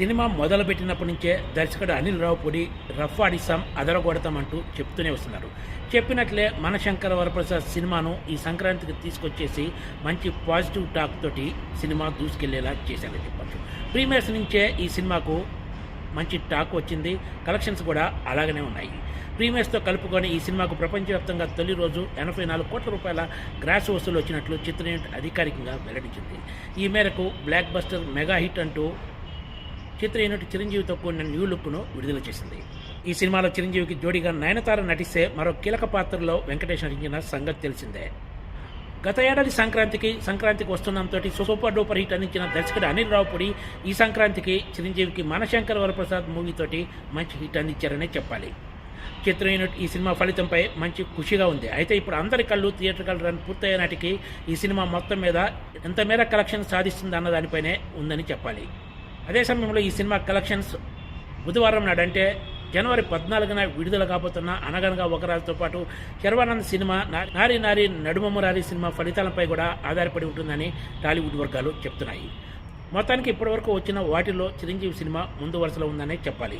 Cinema మొదలుపెట్టినప్పటి నుంచే దర్శకుడు అనిల్ రావుపూడి రఫ్ ఆడిస్తాం అదరగొడతామంటూ చెప్తూనే వస్తున్నారు. చెప్పినట్లే మన శంకర వరప్రసాద్ సినిమాను ఈ సంక్రాంతికి తీసుకొచ్చేసి మంచి పాజిటివ్ టాక్ తోటి సినిమా దూసుకెళ్ళేలా చేశారని చెప్పచ్చు. ప్రీమియర్స్ నుంచే ఈ సినిమాకు మంచి టాక్ వచ్చింది. కలెక్షన్స్ కూడా అలాగనే ఉన్నాయి. ప్రీమియర్స్తో కలుపుకొని ఈ సినిమాకు ప్రపంచవ్యాప్తంగా తొలి రోజు ఎనభై నాలుగు కోట్ల రూపాయల గ్రాస్ వసూలు వచ్చినట్లు చిత్ర యూనిట్ అధికారికంగా వెల్లడించింది. ఈ మేరకు బ్లాక్ బస్టర్ మెగా హిట్ అంటూ చిత్ర యూనిట్ చిరంజీవితో కూడిన న్యూ లుక్ను విడుదల చేసింది. ఈ సినిమాలో చిరంజీవికి జోడీగా నయనతార నటిస్తే మరో కీలక పాత్రలో వెంకటేష్ నటించిన సంగతి తెలిసిందే. గత ఏడాది సంక్రాంతికి సంక్రాంతికి వస్తుందంతో సూపర్ డూపర్ హిట్ అందించిన దర్శకుడు అనిల్ రావుపూడి ఈ సంక్రాంతికి చిరంజీవికి మనశంకర్ వరప్రసాద్ మూవీతోటి మంచి హిట్ అందించారనే చెప్పాలి. చిత్ర యూనిట్ ఈ సినిమా ఫలితంపై మంచి ఖుషిగా ఉంది. అయితే ఇప్పుడు అందరి కళ్ళు థియేటర్కల్ రన్ పూర్తయ్యే నాటికి ఈ సినిమా మొత్తం మీద ఎంత మేర కలెక్షన్ సాధిస్తుంది అన్న దానిపైనే ఉందని చెప్పాలి. అదే సమయంలో ఈ సినిమా కలెక్షన్స్ బుధవారం నాడంటే జనవరి పద్నాలుగున విడుదల కాబోతున్న అనగనగా ఒకరాజుతో పాటు శర్వానంద్ సినిమా నా- నారి నారి నడుమమురారి సినిమా ఫలితాలపై కూడా ఆధారపడి ఉంటుందని టాలీవుడ్ వర్గాలు చెప్తున్నాయి. మొత్తానికి ఇప్పటివరకు వచ్చిన వాటిలో చిరంజీవి సినిమా ముందు వరుసలో ఉందనే చెప్పాలి.